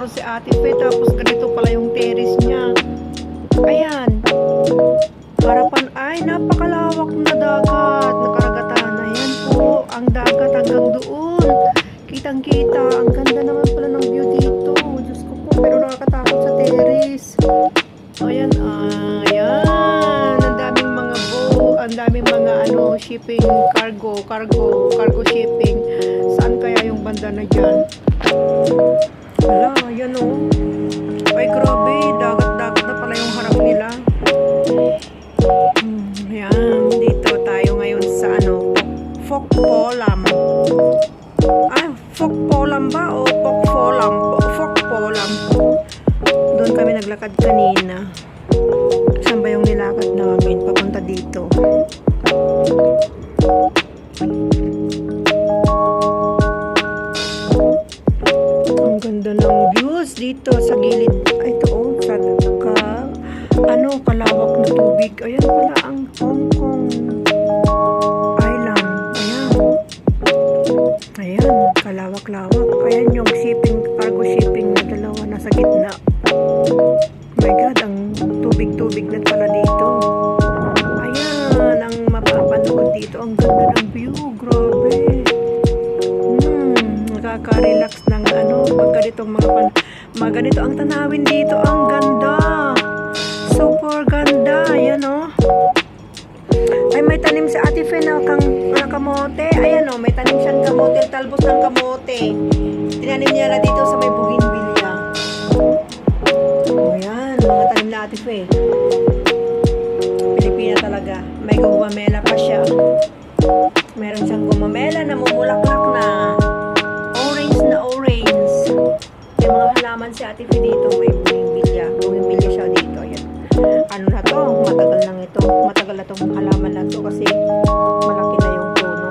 floor si Ate Fe, tapos ganito pala yung terrace niya. Ayan. Harapan ay napakalawak na dagat, nakaragatan. Ayan po, ang dagat hanggang doon. Kitang-kita, ang ganda naman pala ng view dito. Diyos ko po, pero nakakatakot sa terrace. Ayan, ayan. Ang daming mga boat, ang daming mga ano, shipping, cargo, cargo, cargo shipping. Saan kaya yung banda na dyan? Wala, ayan o. Ay, grabe, dagat-dagat na pala yung harap nila. Hmm, ayan, dito tayo ngayon sa ano, Fokpolam. Ah, Fokpolam ba o Pokpolam? Fokpolam. Doon kami naglakad kanina. Dito sa gilid. Ito oh, sa ka, ano, kalawak na tubig. Ayan pala ang Hong Kong Island. Ayan. Ayan, kalawak-lawak. Ayan yung shipping, cargo shipping na dalawa nasa gitna. Oh my God, ang tubig-tubig na pala dito. Ayan, ang mapapanood dito. Ang ganda ng view. Grabe. Hmm, nakaka-relax ng ano, pag ganitong mga pan mga ganito ang tanawin dito. Ang ganda. Super ganda. Ayan oh. Ay, may tanim si Ate Fe na, kang, na kamote. Ayan o, may tanim siyang kamote. Talbos ng kamote. Tinanim niya na dito sa may bougainvillea. O yan, mga tanim na Ate Fe. Halaman na to kasi malaki na yung puno.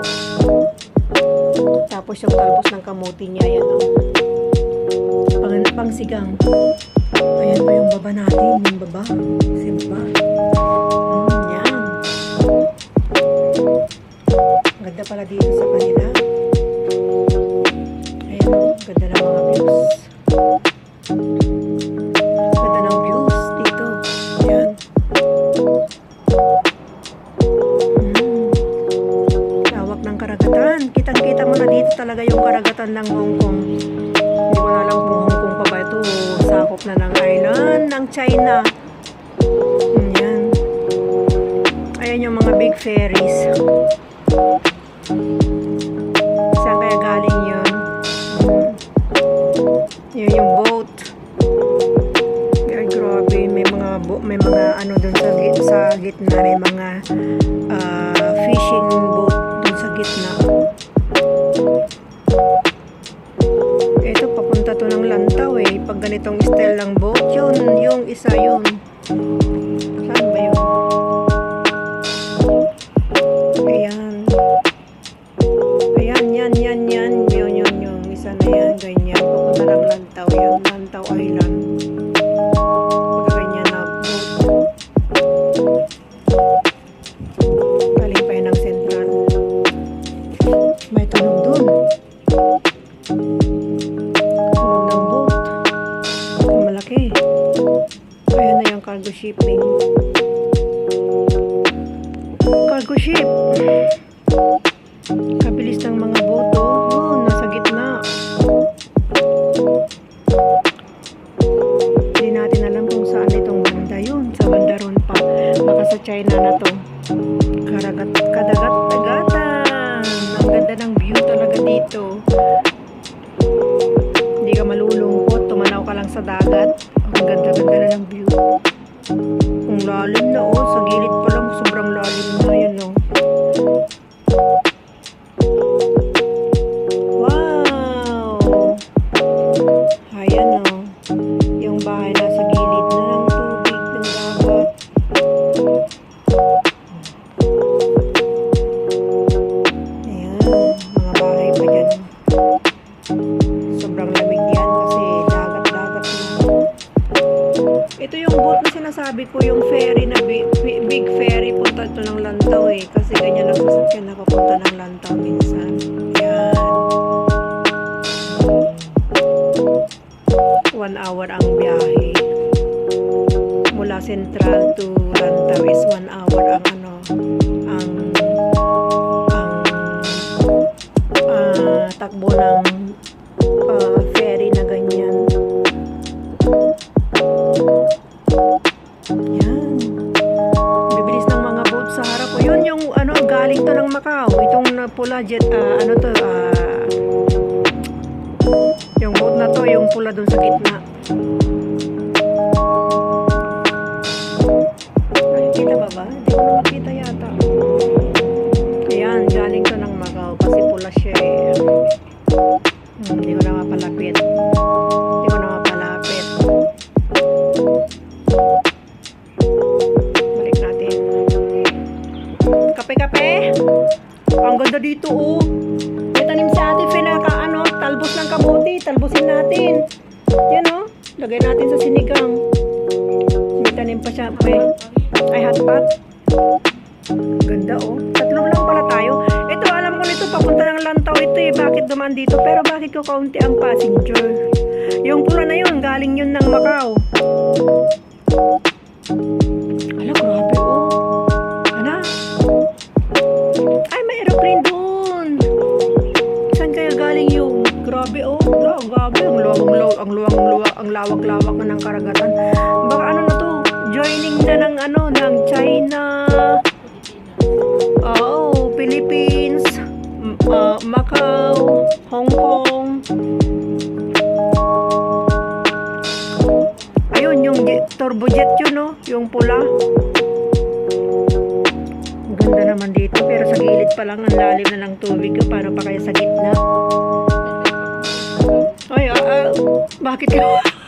Tapos yung talbos ng kamuti niya. Ayan o. Pang, pang sigang. Ayan pa yung baba natin. Yung baba. Si baba. Hmm, yan. Ang Ganda pala dito talaga yung karagatan ng Hong Kong. Hindi ko na alam kung Hong Kong pa ba ito sakop na ng island ng China. Ayan. Ayan yung mga big ferries. Saan kaya galing yun? Yun yung boat. Ay, grabe. May mga may mga ano doon sa git- sa gitna, may mga ah, fishing boat ganitong style ng boat, yun, yung isa yun. Saan ba yun? Ayan. Ayan, yan, yan, yan. Yun, yun, yung isa na yan. Ganyan. Papunta ng Lantaw. Yan, Lantaw Island. Pagkaganyan na boat. Galing pa yan ng Central. May tunog dun. Tunog cargo shipping. Cargo ship. Kabilis ng mga boto. Yun, nasa gitna. Hindi natin alam kung saan itong banda yun. Sa banda ron pa. Baka sa China na to. Karagat, kadagat, dagatan. Ang ganda ng view talaga dito. Hindi ka malulungkot. Tumanaw ka lang sa dagat. Ang ganda-ganda na ng view. Ang lalim na oh. Sa gilid pa lang. Sobrang lalim na yun oh. Wow! Ayan oh. Yung bahay nasa Ito yung boat na sinasabi ko, yung ferry na big, big ferry punta to ng Lantaw eh. Kasi ganyan lang sasakyan na papunta ng Lantaw minsan. Ayan. one hour ang biyahe. Mula Central to Lantaw is one hour ang ano, ang ang ah, takbo ng Macau. Itong na pula jet, ah, ano to, ah, yung boat na to, yung pula dun sa gitna. Nakikita ba ba? Hindi ko na makita yata. Ayan, galing to ng Macau kasi pula siya eh. Hmm, Hindi ko na mapalapit. Ang ganda dito oh. May tanim si ate Fe ano, talbos ng kamote. Talbosin natin. Yan oh. Lagay natin sa sinigang. May tanim pa siya. Fe. Ay, hotpot. Ganda oh. Tatlo lang pala tayo. Ito, alam ko nito, papunta ng Lantaw ito eh. Bakit dumaan dito? Pero bakit ko kaunti ang passenger? Yung pula na yun, galing yun ng Macau. Ala, grabe oh. Grabe oh. Gra- Grabe, ang luwang luwang ang luwang luwang ang lawak-lawak na ng karagatan. Baka ano na to? Joining na ng ano, ng China. Oo, Philippines, ah, Macau, Hong Kong. Ayun, yung jet, turbojet yun, no? Yung pula. Ang ganda naman dito, pero sa gilid pa lang, ang lalim na ng tubig. Paano pa kaya sa gitna? Ay, ah, bakit ka?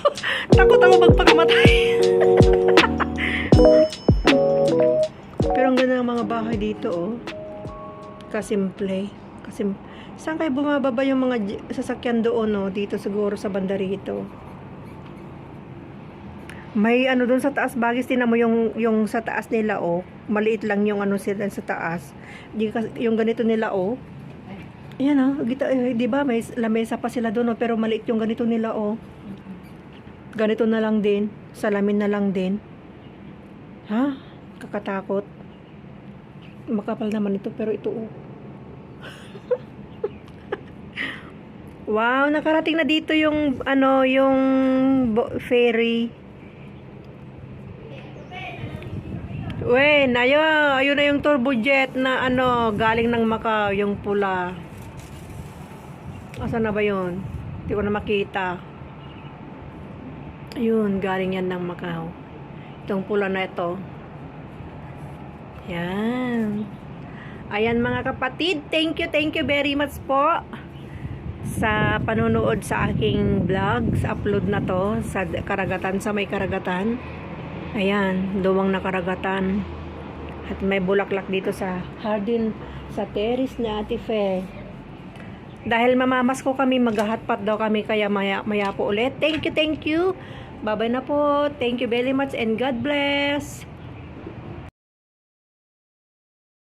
Takot ako magpakamatay. pero ang ganda ng mga bahay dito, oh. Kasimple. Kasim Saan kayo bumababa yung mga sasakyan doon, no? Dito siguro sa banda rito. May ano doon sa taas bagis tinan mo yung yung sa taas nila oh. Maliit lang yung ano sila sa taas. Yung ganito nila oh. Ayan oh, gita, eh, 'di ba may lamesa pa sila doon oh, pero maliit yung ganito nila oh. Ganito na lang din, salamin na lang din. Ha? Kakatakot. Makapal naman ito pero ito oh. wow, nakarating na dito yung ano, yung ferry. Wen, ayun, ayun na yung turbojet na ano, galing ng Macau, yung pula. Asan na ba yun? Hindi ko na makita. Ayun, galing yan ng Macau. Itong pula na ito. Yan. Ayan mga kapatid, thank you, thank you very much po sa panonood sa aking vlog, sa upload na to, sa karagatan, sa may karagatan. Ayan, luwang na karagatan. At may bulaklak dito sa Hardin, sa terrace na Ate Fe. Dahil mamamas ko kami, mag-hotpot daw kami, kaya maya, maya po ulit. Thank you, thank you. Bye-bye na po. Thank you very much and God bless.